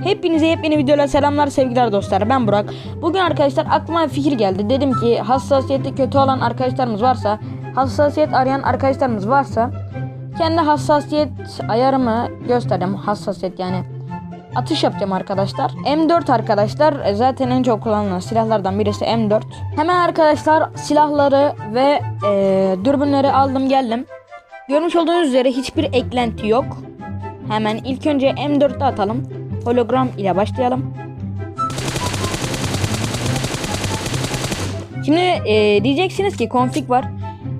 Hepinize yepyeni videoyla selamlar sevgiler dostlar. Ben Burak. Bugün arkadaşlar aklıma bir fikir geldi. Dedim ki hassasiyeti kötü olan arkadaşlarımız varsa Hassasiyet arayan arkadaşlarımız varsa Kendi hassasiyet ayarımı göstereceğim. Hassasiyet yani. Atış yapacağım arkadaşlar. M4 arkadaşlar e, zaten en çok kullanılan silahlardan birisi M4 Hemen arkadaşlar silahları ve e, dürbünleri aldım geldim. Görmüş olduğunuz üzere hiçbir eklenti yok. Hemen ilk önce M4'te atalım. Hologram ile başlayalım. Şimdi e, diyeceksiniz ki konfig var.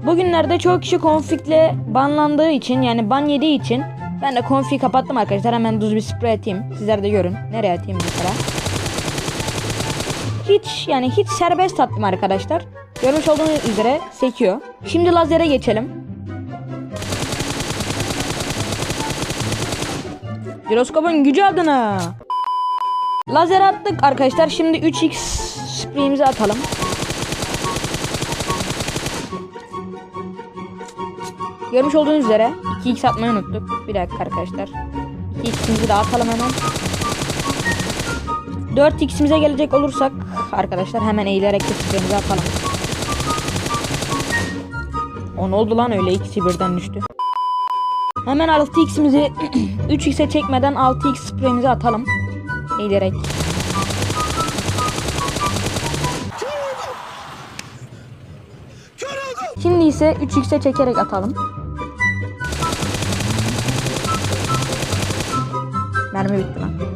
Bugünlerde çok kişi konfigle banlandığı için yani ban yediği için ben de konfig kapattım arkadaşlar. Hemen düz bir sprey atayım. Sizler de görün. Nereye atayım mesela. Hiç yani hiç serbest attım arkadaşlar. Görmüş olduğunuz üzere sekiyor. Şimdi lazere geçelim. Jiroskopun gücü adına. Lazer attık arkadaşlar. Şimdi 3x spreyimizi atalım. Görmüş olduğunuz üzere 2x atmayı unuttuk. Bir dakika arkadaşlar. 2x'imizi de atalım hemen. 4x'imize gelecek olursak arkadaşlar hemen eğilerek spreyimizi atalım. O ne oldu lan öyle ikisi birden düştü. Hemen 6x'imizi 3x'e çekmeden 6x spreyimizi atalım. Eğilerek. Şimdi ise 3x'e çekerek atalım. Mermi bitti lan.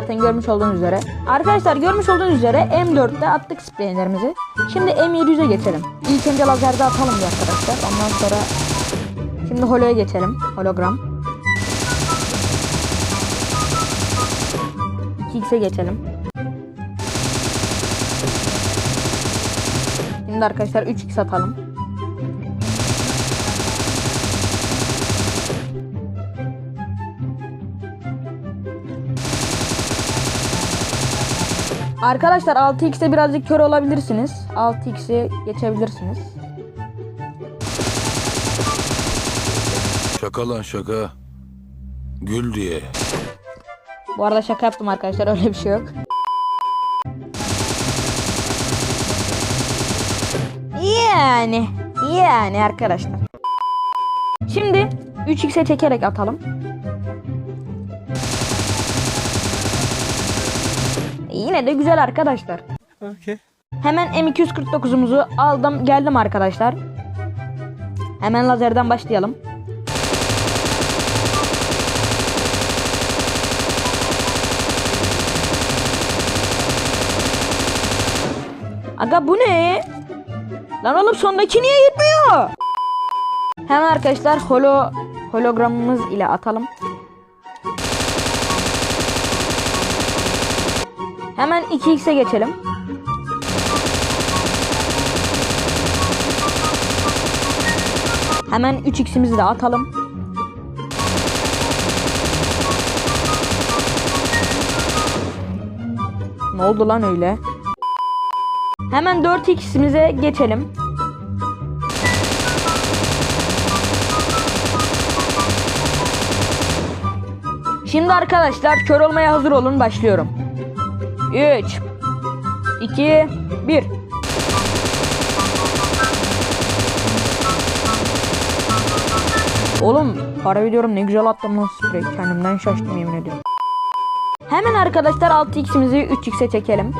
Zaten görmüş olduğunuz üzere. Arkadaşlar görmüş olduğunuz üzere M4'te attık spreylerimizi. Şimdi M700'e geçelim. İlk önce lazerde atalım bir arkadaşlar. Ondan sonra şimdi holoya geçelim. Hologram. 2x'e geçelim. Şimdi arkadaşlar 3x atalım. Arkadaşlar 6x'e birazcık kör olabilirsiniz. 6x'e geçebilirsiniz. Şaka lan şaka. Gül diye. Bu arada şaka yaptım arkadaşlar öyle bir şey yok. Yani yani arkadaşlar. Şimdi 3x'e çekerek atalım. Yine de güzel arkadaşlar. Okay. Hemen M249'umuzu aldım geldim arkadaşlar. Hemen lazerden başlayalım. Aga bu ne? Lan oğlum sondaki niye gitmiyor? Hemen arkadaşlar holo hologramımız ile atalım. Hemen 2x'e geçelim. Hemen 3x'imizi de atalım. Ne oldu lan öyle? Hemen 4x'imize geçelim. Şimdi arkadaşlar kör olmaya hazır olun başlıyorum. 3 2 1 Oğlum para veriyorum ne güzel attım lan sprey. Kendimden şaştım yemin ediyorum. Hemen arkadaşlar 6x'imizi 3x'e çekelim.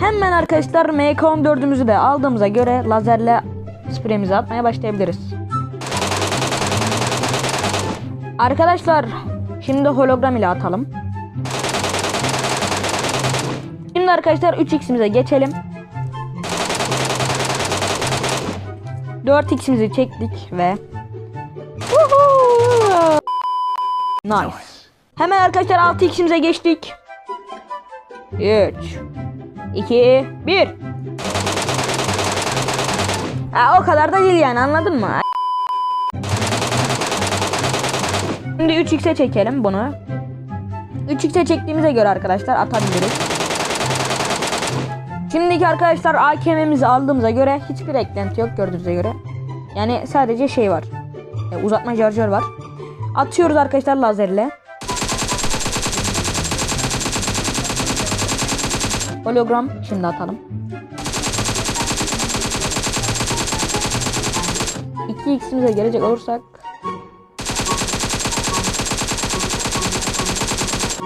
Hemen arkadaşlar MK14'ümüzü de aldığımıza göre lazerle spreyimizi atmaya başlayabiliriz. Arkadaşlar şimdi hologram ile atalım. Şimdi arkadaşlar 3x'imize geçelim. 4x'imizi çektik ve! Nice. Hemen arkadaşlar 6x'imize geçtik. 3 2 1 Ha, o kadar da değil yani anladın mı? Şimdi 3x'e çekelim bunu. 3x'e çektiğimize göre arkadaşlar atabiliriz. Şimdiki arkadaşlar AKM'mizi aldığımıza göre hiçbir eklenti yok gördüğünüze göre. Yani sadece şey var. E, uzatma şarjör var. Atıyoruz arkadaşlar lazerle. Hologram şimdi atalım. 2x'imize gelecek olursak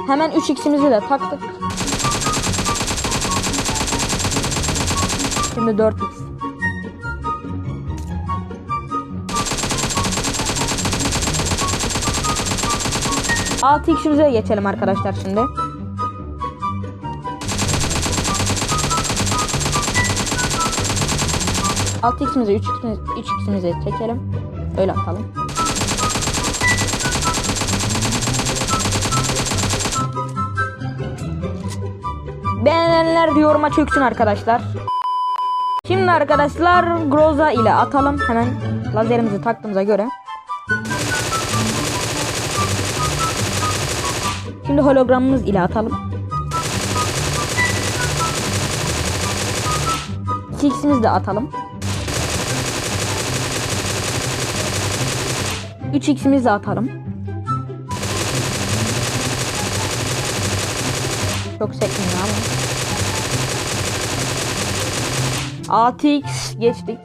Hemen 3x'imizi de taktık. Şimdi 4x. Altı x'imize geçelim arkadaşlar şimdi. Altı x'imize 3 x'imize, 3 x'imize çekelim. Öyle atalım. Beğenenler yoruma çöksün arkadaşlar. Şimdi arkadaşlar Groza ile atalım. Hemen lazerimizi taktığımıza göre. Şimdi hologramımız ile atalım. 2x'imizi de atalım. 3x'imizi de atalım. Çok sekmiyor ama. 6x geçtik.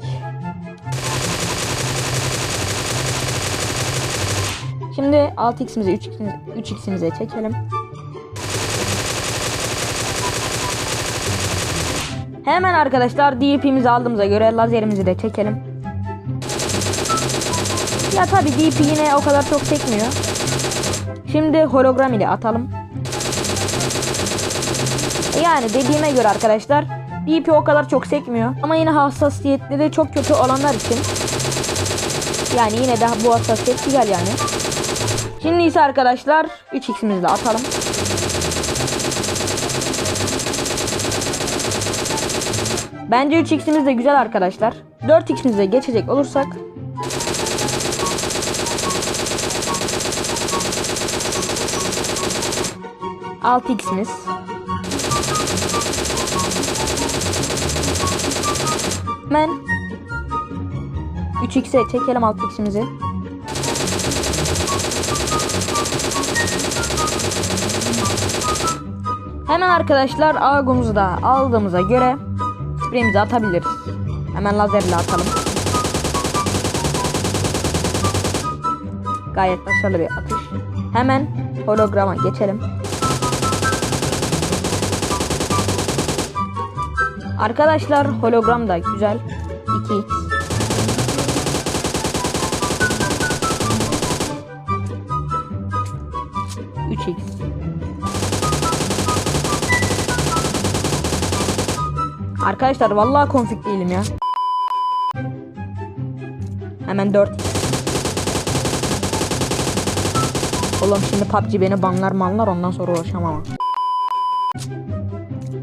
Şimdi 6x'imizi 3x'imizi 3x'imize çekelim. Hemen arkadaşlar DP'mizi aldığımıza göre lazerimizi de çekelim. Ya tabi DP yine o kadar çok çekmiyor. Şimdi hologram ile atalım. Yani dediğime göre arkadaşlar DP o kadar çok sekmiyor. Ama yine hassasiyetleri çok kötü olanlar için yani yine de bu hassasiyet güzel yani. Şimdi ise arkadaşlar 3x'imizi de atalım. Bence 3x'imiz de güzel arkadaşlar. 4x'imize geçecek olursak Altı x'imiz. Hemen 3x'e çekelim 6x'imizi. Hemen arkadaşlar Agum'uzu da aldığımıza göre spreyimizi atabiliriz. Hemen lazerle atalım. Gayet başarılı bir atış. Hemen holograma geçelim. Arkadaşlar hologram da güzel. 2x. Üç x. Arkadaşlar vallahi konfig değilim ya. Hemen 4 Oğlum şimdi PUBG beni banlar manlar ondan sonra uğraşamam.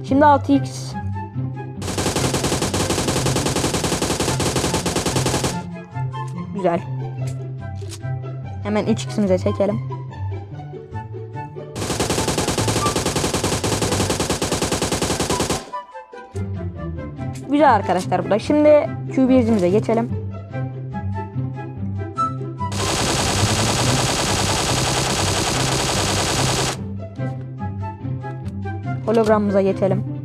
Şimdi 6x Güzel. Hemen 3x'imize çekelim. Güzel arkadaşlar bu da. Şimdi QBS'imize geçelim. Hologramımıza geçelim.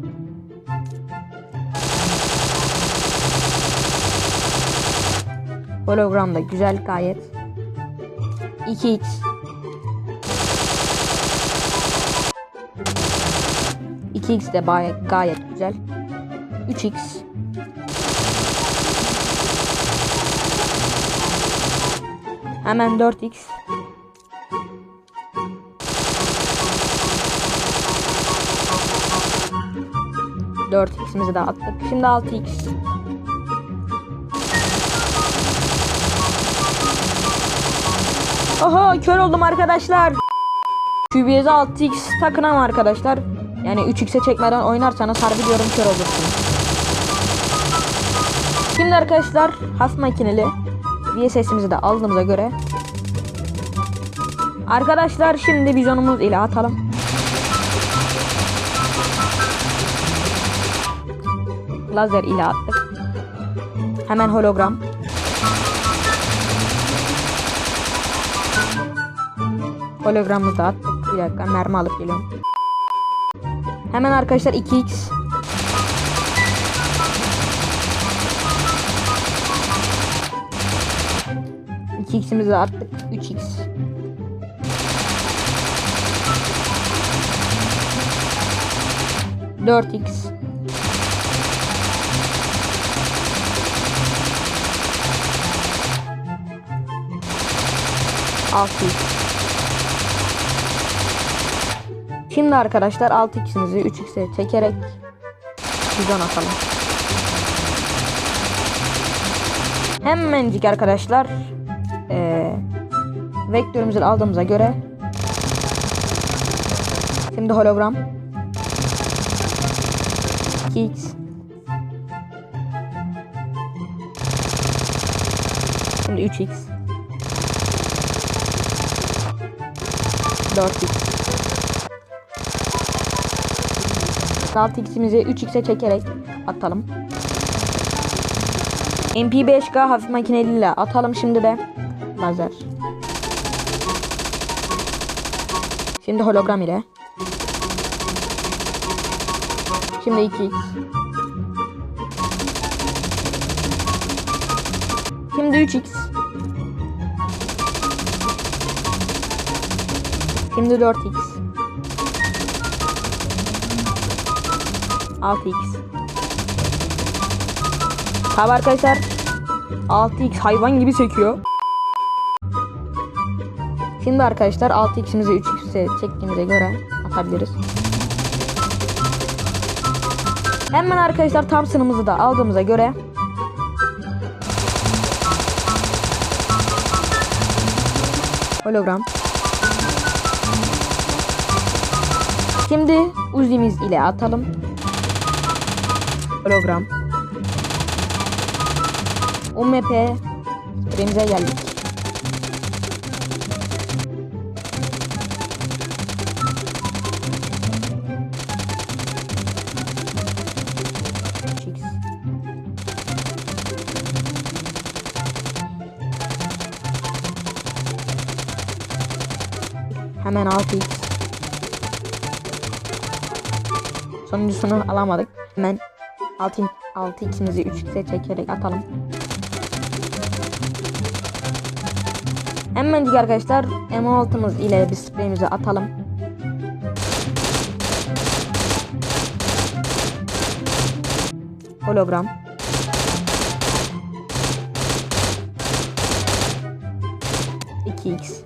Hologram da güzel gayet. 2x. İki x de gayet, gayet güzel. 3x. Hemen 4x. Dört x'imizi de attık. Şimdi 6x. Oho kör oldum arkadaşlar. QBS'e 6x takın ama arkadaşlar. Yani 3x'e çekmeden oynarsanız harbi diyorum kör olursunuz. Şimdi arkadaşlar hafif makineli VSS'imizi de aldığımıza göre Arkadaşlar şimdi vizyonumuz ile atalım. Lazer ile attık. Hemen hologram. Hologramımızı da attık. Bir dakika mermi alıp geliyorum. Hemen arkadaşlar 2x. İki x'imizi attık. 3x. Dört x. Altı x. Şimdi arkadaşlar 6x'imizi 3x'e çekerek bizon atalım. Hemencik arkadaşlar eee vektörümüzü aldığımıza göre şimdi hologram 2x Şimdi 3x 4x 6x'imizi 3x'e çekerek atalım. MP5K hafif makineliyle atalım şimdi de lazer. Şimdi hologram ile. Şimdi 2x. Şimdi 3x. Şimdi 4x. 6x. Tabi arkadaşlar 6x hayvan gibi söküyor. Şimdi arkadaşlar 6x'imizi 3x'e çektiğimize göre atabiliriz. Hemen arkadaşlar Thompson'ımızı da aldığımıza göre hologram Şimdi Uzi'miz ile atalım. Hologram. UMP Remze geldik. Hemen 6x. Sonuncusunu alamadık. Hemen 6 6 x'imizi 3x'e çekerek atalım. Hemencik arkadaşlar M6'mız ile bir spreyimizi atalım. Hologram. X.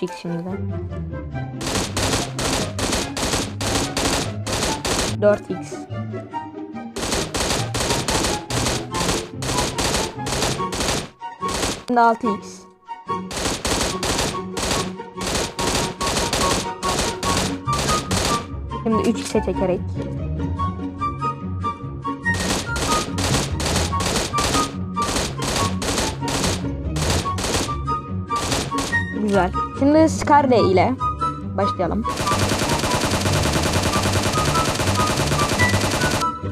Çık şimdi de. 4x. Şimdi 6x. Şimdi 3x'e çekerek. Güzel. Şimdi Scarlet ile başlayalım.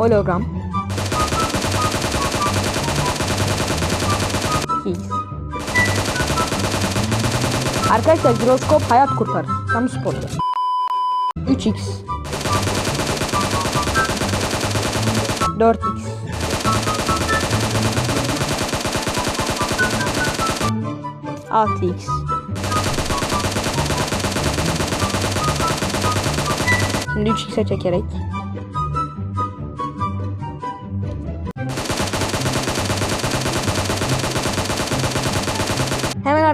Hologram. Keys. Arkadaşlar giroskop hayat kurtarır. Kamu spotu. 3x. 4x. Altı x. Şimdi 3x'e çekerek.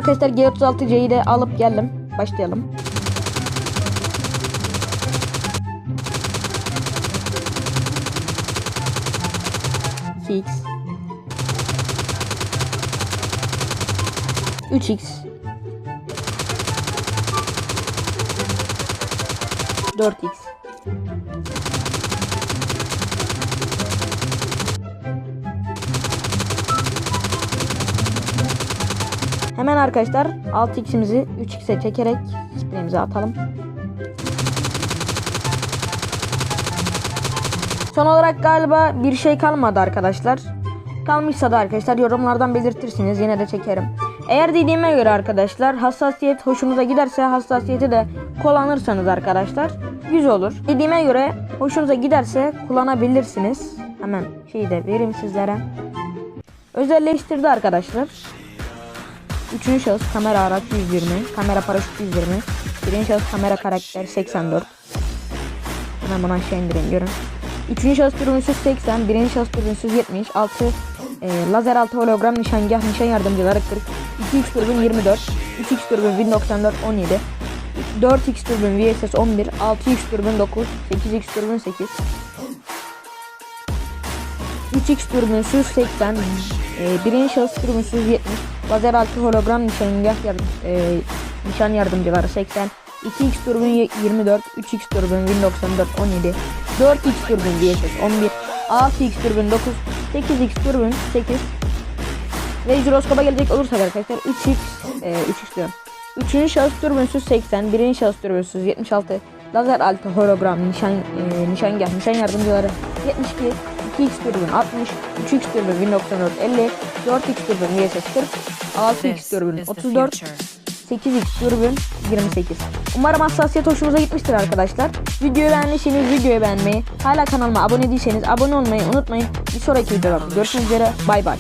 Arkadaşlar G36C'yi de alıp geldim. Başlayalım. x 3x 4x Hemen arkadaşlar 6x'imizi 3x'e çekerek spreyimize atalım. Son olarak galiba bir şey kalmadı arkadaşlar. Kalmışsa da arkadaşlar yorumlardan belirtirsiniz yine de çekerim. Eğer dediğime göre arkadaşlar hassasiyet hoşunuza giderse hassasiyeti de kullanırsanız arkadaşlar güzel olur. Dediğime göre hoşunuza giderse kullanabilirsiniz. Hemen şeyi de vereyim sizlere. Özelleştirdi arkadaşlar. Üçüncü şahıs kamera araç 120, kamera paraşüt 120, birinci şahıs kamera karakter 84. Hemen bunu aşağı indirin görün. Üçüncü şahıs türbünsüz 80, birinci şahıs türbünsüz 70, 6 e, lazer altı hologram nişangah nişan yardımcıları 40, 2x türbün 24, 3x türbün 1094 17, 4x türbün VSS 11, 6x türbün 9, 8x türbün 8, 3x türbünsüz 80, e, birinci şahıs türbünsüz 70, lazer altı hologram nişangah yardım, e, nişan yardımcıları 80, 2x türbün y- 24, 3x türbün 1094 17, 4x türbün VSS 11, 6x türbün 9, 8x türbün 8 ve jiroskopa gelecek olursak arkadaşlar 3x, e, 3x diyorum. Üçüncü şahıs türbünsüz 80, birinci şahıs türbünsüz 76, lazer altı hologram nişan, e, nişangah nişan yardımcıları 72, 2x türbün 60, 3x türbün 1094 50, 4x türbün VSS 40, 6x türbün 34, 8x dürbün 28. Umarım hassasiyet hoşunuza gitmiştir arkadaşlar. Videoyu beğendiyseniz videoyu beğenmeyi, hala kanalıma abone değilseniz abone olmayı unutmayın. Bir sonraki videoda görüşmek üzere. Bay bay.